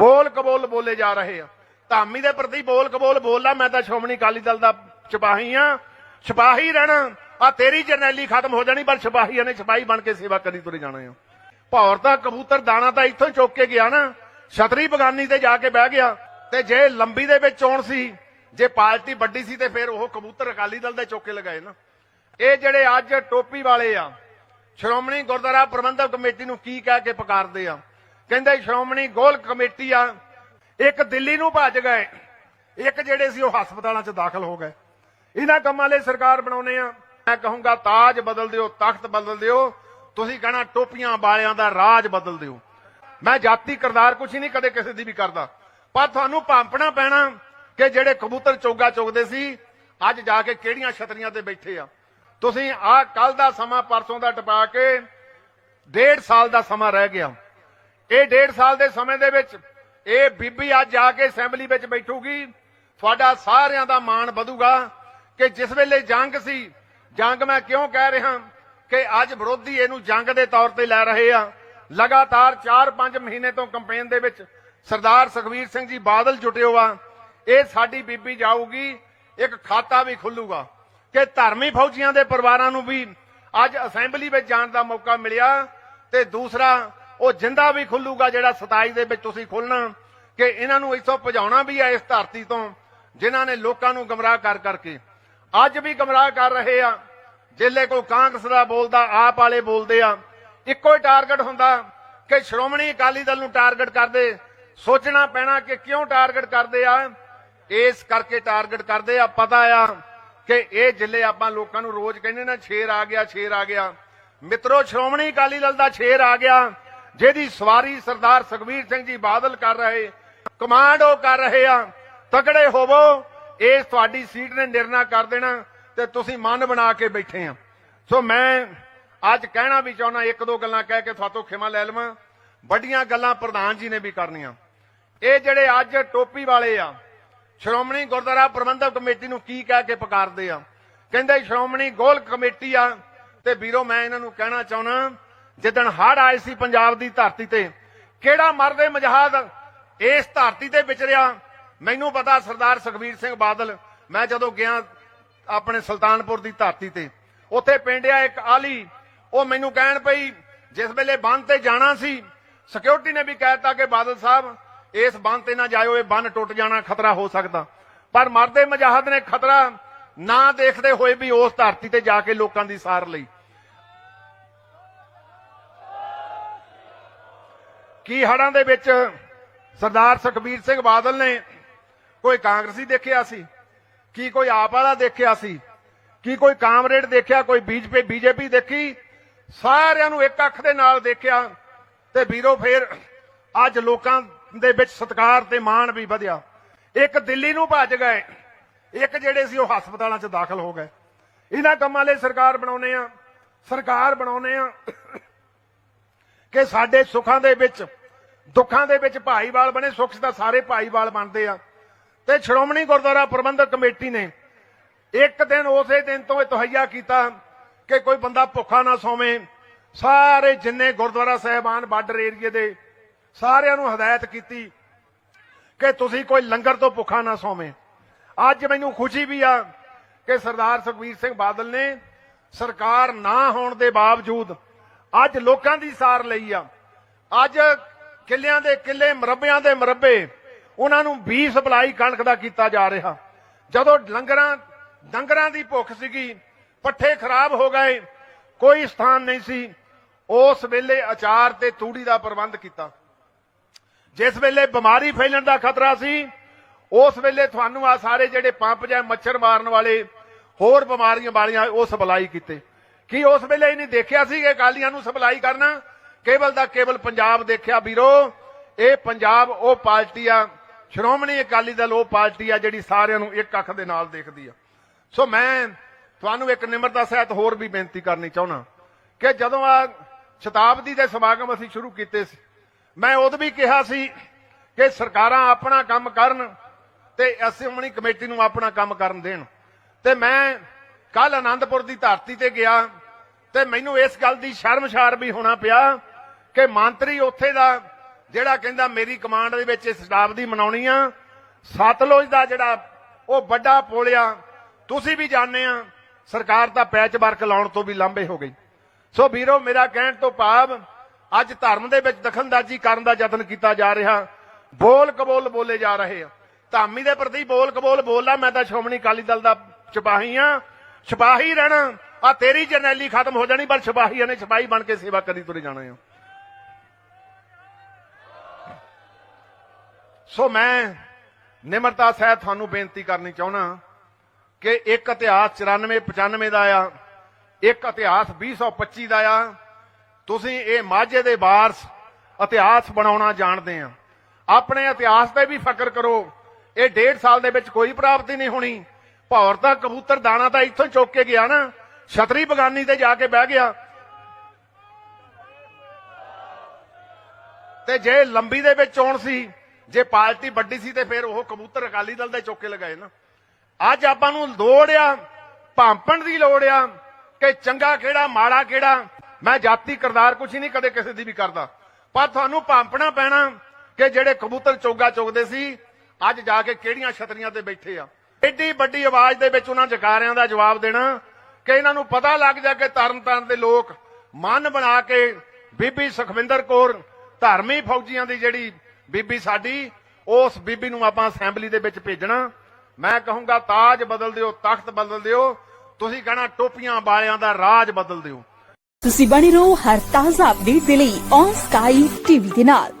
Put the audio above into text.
ਬੋਲ ਕਬੋਲ ਬੋਲੇ ਜਾ ਰਹੇ ਆ। ਧਾਮੀ ਦੇ ਪ੍ਰਤੀ ਬੋਲ ਕਬੋਲ ਬੋਲਦਾ, ਮੈਂ ਤਾਂ ਸ਼੍ਰੋਮਣੀ ਅਕਾਲੀ ਦਲ ਦਾ ਸਿਪਾਹੀ ਆ। ਸਿਪਾਹੀ ਰਹਿਣਾ, ਆ ਤੇਰੀ ਜਰਨੈਲੀ ਖਤਮ ਹੋ ਜਾਣੀ, ਪਰ ਸਿਪਾਹੀਆਂ ਨੇ ਸਿਪਾਹੀ ਬਣ ਕੇ ਸੇਵਾ ਕਰੀ ਤੁਰੇ ਜਾਣਾ ਆ। ਭੌਰ ਤਾਂ ਕਬੂਤਰ ਦਾਣਾ ਤਾਂ ਇੱਥੋਂ ਹੀ ਚੁੱਕ ਕੇ ਗਿਆ ਨਾ। ਛਤਰੀ ਬਗਾਨੀ ਤੇ ਜਾ ਕੇ ਬਹਿ ਗਿਆ, ਤੇ ਜੇ ਲੰਬੀ ਦੇ ਵਿੱਚ ਚੋਣ ਸੀ, ਜੇ ਪਾਰਟੀ ਵੱਡੀ ਸੀ ਤੇ ਫਿਰ ਉਹ ਕਬੂਤਰ ਅਕਾਲੀ ਦਲ ਦੇ ਚੁੱਕ ਕੇ ਲਗਾਏ ਨਾ। ਇਹ ਜਿਹੜੇ ਅੱਜ ਟੋਪੀ ਵਾਲੇ ਆ, ਸ਼੍ਰੋਮਣੀ ਗੁਰਦੁਆਰਾ ਪ੍ਰਬੰਧਕ ਕਮੇਟੀ ਨੂੰ ਕੀ ਕਹਿ ਕੇ ਪੁਕਾਰਦੇ ਆ? ਕਹਿੰਦੇ ਸ਼੍ਰੋਮਣੀ ਗੋਲ ਕਮੇਟੀ ਆ, ਇੱਕ ਦਿੱਲੀ ਨੂੰ ਭੱਜ ਗਏ। ਇੱਕ ਜਿਹੜੇ ਸੀ ਉਹ ਹਸਪਤਾਲਾਂ 'ਚ ਦਾਖਲ ਹੋ ਗਏ। ਇਹਨਾਂ ਕੰਮਾਂ ਲਈ ਸਰਕਾਰ ਬਣਾਉਨੇ ਆ। ਮੈਂ ਕਹੂੰਗਾ, ਤਾਜ ਬਦਲ ਦਿਓ, ਤਖਤ ਬਦਲ ਦਿਓ। ਤੁਸੀਂ ਕਹਣਾ, ਟੋਪੀਆਂ ਵਾਲਿਆਂ ਦਾ ਰਾਜ ਬਦਲ ਦਿਓ। ਮੈਂ ਜਾਤੀ ਕਰਦਾਰ ਕੁਛ ਨਹੀਂ ਕਦੇ ਕਿਸੇ ਦੀ ਵੀ ਕਰਦਾ। ਪਰ ਤੁਹਾਨੂੰ ਭਾਂਪਣਾ ਪੈਣਾ ਕਿ ਜਿਹੜੇ ਕਬੂਤਰ ਚੋਗਾ ਚੁਗਦੇ ਸੀ, ਅੱਜ ਜਾ ਕੇ ਕਿਹੜੀਆਂ ਛਤਰੀਆਂ ਤੇ ਬੈਠੇ ਆ। ਤੁਸੀਂ ਆਹ ਕੱਲ ਦਾ ਸਮਾਂ, ਪਰਸੋਂ ਦਾ ਟਪਾ ਕੇ, ਡੇਢ ਸਾਲ ਦਾ ਸਮਾਂ ਰਹਿ ਗਿਆ। ਇਹ ਡੇਢ ਸਾਲ ਦੇ ਸਮੇਂ ਦੇ ਵਿੱਚ ਇਹ ਬੀਬੀ ਅੱਜ ਜਾ ਕੇ ਅਸੈਂਬਲੀ ਵਿੱਚ ਬੈਠੂਗੀ। ਤੁਹਾਡਾ ਸਾਰਿਆਂ ਦਾ ਮਾਣ ਵਧੂਗਾ ਕਿ ਜਿਸ ਵੇਲੇ ਜੰਗ ਸੀ, ਜੰਗ ਮੈਂ ਕਿਉਂ ਕਹਿ ਰਿਹਾ ਕਿ ਅੱਜ ਵਿਰੋਧੀ ਇਹਨੂੰ ਜੰਗ ਦੇ ਤੌਰ ਤੇ ਲੈ ਰਹੇ ਆ। ਲਗਾਤਾਰ 4-5 ਮਹੀਨੇ ਤੋਂ ਕੰਪੇਨ ਦੇ ਵਿੱਚ ਸਰਦਾਰ ਸੁਖਵੀਰ ਸਿੰਘ ਜੀ ਬਾਦਲ ਜੁਟਿਓ ਆ। ਇਹ ਸਾਡੀ ਬੀਬੀ ਜਾਊਗੀ, ਇੱਕ ਖਾਤਾ ਵੀ ਖੁੱਲੂਗਾ ਕਿ ਧਰਮੀ ਫੌਜੀਆਂ ਦੇ ਪਰਿਵਾਰਾਂ ਨੂੰ ਵੀ ਅੱਜ ਅਸੈਂਬਲੀ ਵਿੱਚ ਜਾਣ ਦਾ ਮੌਕਾ ਮਿਲਿਆ ਤੇ ਦੂਸਰਾ ਉਹ ਜਿੰਦਾ ਵੀ ਖੁੱਲੂਗਾ ਜਿਹੜਾ 27 ਦੇ ਵਿੱਚ ਤੁਸੀਂ ਖੋਲਣਾ ਕਿ ਇਹਨਾਂ ਨੂੰ ਇੱਥੋਂ ਭਜਾਉਣਾ ਵੀ ਹੈ ਇਸ ਧਰਤੀ ਤੋਂ, ਜਿਨ੍ਹਾਂ ਨੇ ਲੋਕਾਂ ਨੂੰ ਗਮਰਾਹ ਕਰ ਕਰਕੇ। ਅੱਜ ਵੀ ਗਮਰਾਹ ਕਰ ਰਹੇ ਆ। ਜਿੱਲੇ ਕੋਈ ਕਾਂਗਰਸ ਦਾ ਬੋਲਦਾ, ਆਪ ਵਾਲੇ ਬੋਲਦੇ ਆ। ਇੱਕੋ ਹੀ ਟਾਰਗੇਟ ਹੁੰਦਾ ਕਿ ਸ਼੍ਰੋਮਣੀ ਅਕਾਲੀ ਦਲ ਨੂੰ ਟਾਰਗੇਟ ਕਰਦੇ। ਸੋਚਣਾ ਪੈਣਾ ਕਿ ਕਿਉਂ ਟਾਰਗੇਟ ਕਰਦੇ ਆ। ਇਸ ਕਰਕੇ ਟਾਰਗੇਟ ਕਰਦੇ ਆ। ਪਤਾ ਆ ਕਿ ਇਹ ਜਿੱਲੇ ਆਪਾਂ ਲੋਕਾਂ ਨੂੰ ਰੋਜ਼ ਕਹਿੰਦੇ ਨਾ ਸ਼ੇਰ ਆ ਗਿਆ ਸ਼ੇਰ ਆ ਗਿਆ। ਮਿੱਤਰੋ, ਸ਼੍ਰੋਮਣੀ ਅਕਾਲੀ ਦਲ ਦਾ ਸ਼ੇਰ ਆ ਗਿਆ। ਜਿਹਦੀ ਸਵਾਰੀ ਸਰਦਾਰ ਸੁਖਬੀਰ ਸਿੰਘ ਜੀ ਬਾਦਲ ਕਰ ਰਹੇ, ਕਮਾਂਡ ਉਹ ਕਰ ਰਹੇ ਆ, ਤਕੜੇ ਹੋਵੋ, ਇਸ ਤੁਹਾਡੀ ਸੀਟ ਨੇ ਨਿਰਣਾ ਕਰ ਦੇਣਾ ਤੇ ਤੁਸੀਂ ਮਨ ਬਣਾ ਕੇ ਬੈਠੇ ਆ। ਸੋ ਮੈਂ ਅੱਜ ਕਹਿਣਾ ਵੀ ਚਾਹੁੰਦਾ, ਇੱਕ ਦੋ ਗੱਲਾਂ ਕਹਿ ਕੇ ਤੁਹਾਤੋਂ ਖਿਮਾ ਲੈ ਲਵਾਂ। ਵੱਡੀਆਂ ਗੱਲਾਂ ਪ੍ਰਧਾਨ ਜੀ ਨੇ ਵੀ ਕਰਨੀਆਂ। ਇਹ ਜਿਹੜੇ ਅੱਜ ਟੋਪੀ ਵਾਲੇ ਆ, ਸ਼੍ਰੋਮਣੀ ਗੁਰਦੁਆਰਾ ਪ੍ਰਬੰਧਕ ਕਮੇਟੀ ਨੂੰ ਕੀ ਕਹਿ ਕੇ ਪੁਕਾਰਦੇ ਆ? ਕਹਿੰਦੇ ਸ਼੍ਰੋਮਣੀ ਗੋਲ ਕਮੇਟੀ ਆ, ਤੇ ਵੀਰੋ, ਮੈਂ ਇਹਨਾਂ ਨੂੰ ਕਹਿਣਾ ਚਾਹੁੰਦਾ ਜਿੱਦਣ ਹੜ ਆਏ ਸੀ ਪੰਜਾਬ ਦੀ ਧਰਤੀ ਤੇ, ਕਿਹੜਾ ਮਰਦੇ ਮਜਹਾਦ ਇਸ ਧਰਤੀ ਤੇ ਵਿਚਰਿਆ? ਮੈਨੂੰ ਪਤਾ ਸਰਦਾਰ ਸੁਖਬੀਰ ਸਿੰਘ ਬਾਦਲ, ਮੈਂ ਜਦੋਂ ਗਿਆ ਆਪਣੇ ਸੁਲਤਾਨਪੁਰ ਦੀ ਧਰਤੀ ਤੇ, ਉੱਥੇ ਪਿੰਡ ਆ ਇੱਕ ਆਲੀ, ਉਹ ਮੈਨੂੰ ਕਹਿਣ ਪਈ, ਜਿਸ ਵੇਲੇ ਬੰਦ ਤੇ ਜਾਣਾ ਸੀ ਸਿਕਿਉਰਿਟੀ ਨੇ ਵੀ ਕਹਿਤਾ ਕਿ ਬਾਦਲ ਸਾਹਿਬ, ਇਸ ਬੰਦ ਤੇ ਨਾ ਜਾਇਓ, ਇਹ ਬੰਨ ਟੁੱਟ ਜਾਣਾ, ਖਤਰਾ ਹੋ ਸਕਦਾ। ਪਰ ਮਰਦੇ ਮਜਾਹਦ ਨੇ ਖਤਰਾ ਨਾ ਦੇਖਦੇ ਹੋਏ ਵੀ ਉਸ ਧਰਤੀ ਤੇ ਜਾ ਕੇ ਲੋਕਾਂ ਦੀ ਸਾਰ ਲਈ। ਕੀ ਹੜਾਂ ਦੇ ਵਿੱਚ ਸਰਦਾਰ ਸੁਖਬੀਰ ਸਿੰਘ ਬਾਦਲ ਨੇ ਕੋਈ ਕਾਂਗਰਸੀ ਦੇਖਿਆ ਸੀ? ਕੀ ਕੋਈ ਆਪ ਵਾਲਾ ਦੇਖਿਆ ਸੀ? ਕੀ ਕੋਈ ਕਾਮਰੇਡ ਦੇਖਿਆ? ਕੋਈ ਬੀਜਪੀ, ਬੀਜੇਪੀ ਦੇਖੀ? ਸਾਰਿਆਂ ਨੂੰ ਇੱਕ ਅੱਖ ਦੇ ਨਾਲ ਦੇਖਿਆ ਤੇ ਵੀਰੋ ਫੇਰ ਅੱਜ ਲੋਕਾਂ ਦੇ ਵਿੱਚ ਸਤਿਕਾਰ ਤੇ ਮਾਣ ਵੀ ਵਧਿਆ। ਇੱਕ ਦਿੱਲੀ ਨੂੰ ਭੱਜ ਗਏ। ਇੱਕ ਜਿਹੜੇ ਸੀ ਉਹ ਹਸਪਤਾਲਾਂ 'ਚ ਦਾਖਲ ਹੋ ਗਏ। ਇਹਨਾਂ ਕੰਮਾਂ ਲਈ ਸਰਕਾਰ ਬਣਾਉਨੇ ਆ ਸਰਕਾਰ ਬਣਾਉਨੇ ਆ ਕਿ ਸਾਡੇ ਸੁੱਖਾਂ ਦੇ ਵਿੱਚ, ਦੁੱਖਾਂ ਦੇ ਵਿੱਚ ਭਾਈਵਾਲ ਬਣੇ, ਸੁੱਖ ਦਾ ਸਾਰੇ ਭਾਈਵਾਲ ਬਣਦੇ ਆ। ਤੇ ਸ਼੍ਰੋਮਣੀ ਗੁਰਦੁਆਰਾ ਪ੍ਰਬੰਧਕ ਕਮੇਟੀ ਨੇ ਇੱਕ ਦਿਨ ਉਸੇ ਦਿਨ ਤੋਂ ਇਹ ਤਹਈਆ ਕੀਤਾ ਕਿ ਕੋਈ ਬੰਦਾ ਭੁੱਖਾ ਨਾ ਸੋਵੇ। ਸਾਰੇ ਜਿੰਨੇ ਗੁਰਦੁਆਰਾ ਸਾਹਿਬਾਨ ਬਾਰਡਰ ਏਰੀਏ ਦੇ ਸਾਰਿਆਂ ਨੂੰ ਹਦਾਇਤ ਕੀਤੀ ਕਿ ਤੁਸੀਂ ਕੋਈ ਲੰਗਰ ਤੋਂ ਭੁੱਖਾ ਨਾ ਸੋਵੇ। ਅੱਜ ਮੈਨੂੰ ਖੁਸ਼ੀ ਵੀ ਆ ਕਿ ਸਰਦਾਰ ਸੁਖਬੀਰ ਸਿੰਘ ਬਾਦਲ ਨੇ ਸਰਕਾਰ ਨਾ ਹੋਣ ਦੇ ਬਾਵਜੂਦ ਅੱਜ ਲੋਕਾਂ ਦੀ ਸਾਰ ਲਈ ਆ। ਅੱਜ ਕਿੱਲਿਆਂ ਦੇ ਕਿੱਲੇ, ਮਰੱਬਿਆਂ ਦੇ ਮਰੱਬੇ ਉਹਨਾਂ ਨੂੰ ਵੀ ਸਪਲਾਈ ਕਣਕ ਦਾ ਕੀਤਾ ਜਾ ਰਿਹਾ। ਜਦੋਂ ਲੰਗਰਾਂ, ਡੰਗਰਾਂ ਦੀ ਭੁੱਖ ਸੀਗੀ, ਪੱਠੇ ਖਰਾਬ ਹੋ ਗਏ, ਕੋਈ ਸਥਾਨ ਨਹੀਂ ਸੀ, ਉਸ ਵੇਲੇ ਅਚਾਰ ਤੇ ਤੂੜੀ ਦਾ ਪ੍ਰਬੰਧ ਕੀਤਾ। ਜਿਸ ਵੇਲੇ ਬਿਮਾਰੀ ਫੈਲਣ ਦਾ ਖਤਰਾ ਸੀ, ਉਸ ਵੇਲੇ ਤੁਹਾਨੂੰ ਆ ਸਾਰੇ ਜਿਹੜੇ ਪੰਪ ਜਾਂ ਮੱਛਰ ਮਾਰਨ ਵਾਲੇ ਹੋਰ ਬਿਮਾਰੀਆਂ ਵਾਲੀਆਂ ਉਹ ਸਪਲਾਈ ਕੀਤੇ। ਕੀ ਉਸ ਵੇਲੇ ਇਹਨੇ ਦੇਖਿਆ ਸੀ ਕਿ ਅਕਾਲੀਆਂ ਨੂੰ ਸਪਲਾਈ ਕਰਨਾ? ਕੇਵਲ ਦਾ ਕੇਵਲ ਪੰਜਾਬ ਦੇਖਿਆ ਵੀਰੋ। ਇਹ ਪੰਜਾਬ, ਉਹ ਪਾਰਟੀ ਆ। ਸ਼੍ਰੋਮਣੀ ਅਕਾਲੀ ਦਲ, ਉਹ ਪਾਰਟੀ ਆ ਜਿਹੜੀ ਸਾਰਿਆਂ ਨੂੰ ਇੱਕ ਅੱਖ ਦੇ ਨਾਲ ਦੇਖਦੀ ਆ। ਸੋ ਮੈਂ ਤੁਹਾਨੂੰ ਇੱਕ ਨਿਮਰਤਾ ਸਹਿਤ ਹੋਰ ਵੀ ਬੇਨਤੀ ਕਰਨੀ ਚਾਹੁੰਦਾ ਕਿ ਜਦੋਂ ਆ ਸ਼ਤਾਬਦੀ ਦੇ ਸਮਾਗਮ ਅਸੀਂ ਸ਼ੁਰੂ ਕੀਤੇ ਸੀ, ਮੈਂ ਉਦੋਂ ਵੀ ਕਿਹਾ ਸੀ ਕਿ ਸਰਕਾਰਾਂ ਆਪਣਾ ਕੰਮ ਕਰਨ ਤੇ ਅਸੈਂਬਲੀ ਕਮੇਟੀ ਨੂੰ ਆਪਣਾ ਕੰਮ ਕਰਨ ਦੇਣ। ਤੇ ਮੈਂ ਕੱਲ ਆਨੰਦਪੁਰ ਦੀ ਧਰਤੀ ਤੇ ਗਿਆ। ਤੇ ਮੈਨੂੰ ਇਸ ਗੱਲ ਦੀ ਸ਼ਰਮਸ਼ਾਰ ਵੀ ਹੋਣਾ ਪਿਆ ਕਿ ਮੰਤਰੀ ਉੱਥੇ ਦਾ, ਜਿਹੜਾ ਕਹਿੰਦਾ ਮੇਰੀ ਕਮਾਂਡ ਦੇ ਵਿੱਚ ਇਸ ਸਟਾਫ ਦੀ ਮਨਾਉਣੀ ਆ, ਸਤਲੁਜ ਦਾ ਜਿਹੜਾ ਉਹ ਵੱਡਾ ਪੁਲ ਤੁਸੀਂ ਵੀ ਜਾਣਦੇ ਆ, ਸਰਕਾਰ ਤਾਂ ਪੈਚ ਵਰਕ ਲਾਉਣ ਤੋਂ ਵੀ ਲਾਂਭੇ ਹੋ ਗਈ। ਸੋ ਵੀਰੋ, ਮੇਰਾ ਕਹਿਣ ਤੋਂ ਭਾਵ, ਅੱਜ ਧਰਮ ਦੇ ਵਿੱਚ ਦਖਲਅੰਦਾਜ਼ੀ ਕਰਨ ਦਾ ਯਤਨ ਕੀਤਾ ਜਾ ਰਿਹਾ, ਬੋਲ ਕਬੋਲ ਬੋਲੇ ਜਾ ਰਹੇ ਆ। ਧਾਮੀ ਦੇ ਪ੍ਰਤੀ ਬੋਲ ਕਬੋਲ ਬੋਲਦਾ ਮੈਂ ਤਾਂ ਸ਼੍ਰੋਮਣੀ ਅਕਾਲੀ ਦਲ ਦਾ ਸਿਪਾਹੀ ਆ, ਸਿਪਾਹੀ ਰਹਿਣਾ ਆ ਤੇਰੀ ਜਰਨੈਲੀ ਖਤਮ ਹੋ ਜਾਣੀ, ਪਰ ਸਿਪਾਹੀਆਂ ਨੇ ਸਿਪਾਹੀ ਬਣ ਕੇ ਸੇਵਾ ਕਰੀ ਤੁਰੇ ਜਾਣਾ ਆ ਸੋ ਮੈਂ ਨਿਮਰਤਾ ਸਹਿਤ ਤੁਹਾਨੂੰ ਬੇਨਤੀ ਕਰਨੀ ਚਾਹਣਾ ਕਿ ਇੱਕ ਇਤਿਹਾਸ 94 95 ਦਾ ਆ, ਇੱਕ ਇਤਿਹਾਸ 2025 ਦਾ ਆ। ਤੁਸੀਂ ਇਹ ਮਾਝੇ ਦੇ ਵਾਰਸ ਇਤਿਹਾਸ ਬਣਾਉਣਾ ਜਾਣਦੇ ਆ। ਆਪਣੇ ਇਤਿਹਾਸ ਤੇ ਵੀ ਫਕਰ ਕਰੋ। ਇਹ ਡੇਢ ਸਾਲ ਦੇ ਵਿੱਚ ਕੋਈ ਪ੍ਰਾਪਤੀ ਨਹੀਂ ਹੋਣੀ। ਭੌਰ ਦਾ ਕਬੂਤਰ ਦਾਣਾ ਤਾਂ ਇੱਥੋਂ ਚੁੱਕ ਕੇ ਗਿਆ ਨਾ। ਛਤਰੀ ਬਗਾਨੀ ਤੇ ਜਾ ਕੇ ਬਹਿ ਗਿਆ। ਤੇ ਜੇ ਲੰਬੀ ਦੇ ਵਿੱਚ ਚੋਣ ਸੀ, ਜੇ ਪਾਰਟੀ ਵੱਡੀ ਸੀ ਤੇ ਫਿਰ ਉਹ ਕਬੂਤਰ ਅਕਾਲੀ ਦਲ ਦੇ ਚੁੱਕ ਲਗਾਏ ਨਾ। ਅੱਜ ਆਪਾਂ ਨੂੰ ਲੋੜ ਆ, ਭਾਂਪਣ ਦੀ ਲੋੜ ਆ ਕਿ ਚੰਗਾ ਕਿਹੜਾ, ਮਾੜਾ ਕਿਹੜਾ। ਮੈਂ ਜਾਤੀ ਕਰਦਾਰ ਕੁਛ ਨਹੀਂ ਕਦੇ ਕਿਸੇ ਦੀ ਵੀ ਕਰਦਾ। ਪਰ ਤੁਹਾਨੂੰ ਭਾਂਪਣਾ ਪੈਣਾ ਕਿ ਜਿਹੜੇ ਕਬੂਤਰ ਚੋਗਾ ਚੁਗਦੇ ਸੀ, ਅੱਜ ਜਾ ਕੇ ਕਿਹੜੀਆਂ ਛਤਰੀਆਂ ਤੇ ਬੈਠੇ ਆ। ਏਡੀ ਵੱਡੀ ਆਵਾਜ਼ ਦੇ ਵਿੱਚ ਉਹਨਾਂ ਜਕਾਰਿਆਂ ਦਾ ਜਵਾਬ ਦੇਣਾ ਕਿ ਇਹਨਾਂ ਨੂੰ ਪਤਾ ਲੱਗ ਜਾ ਕਿ ਤਰਨ ਦੇ ਲੋਕ ਮਨ ਬਣਾ ਕੇ ਬੀਬੀ ਸੁਖਵਿੰਦਰ ਕੌਰ ਧਰਮੀ ਫੌਜੀਆਂ ਦੀ ਜਿਹੜੀ ਬੀਬੀ ਸਾਡੀ, ਉਸ ਬੀਬੀ ਨੂੰ ਆਪਾਂ ਅਸੈਂਬਲੀ ਦੇ ਵਿੱਚ ਭੇਜਣਾ। ਮੈਂ ਕਹੂੰਗਾ, ਤਾਜ ਬਦਲ ਦਿਓ, ਤਖਤ ਬਦਲ ਦਿਓ। ਤੁਸੀਂ ਕਹਣਾ, ਟੋਪੀਆਂ ਵਾਲਿਆਂ ਦਾ ਰਾਜ ਬਦਲ ਦਿਓ। ਤੁਸੀਂ ਬਣੇ ਰਹੋ ਹਰ ਤਾਜ਼ਾ ਅਪਡੇਟ ਦੇ ਲਈ ਔਨ ਸਕਾਈ ਟੀਵੀ ਦੇ ਨਾਲ।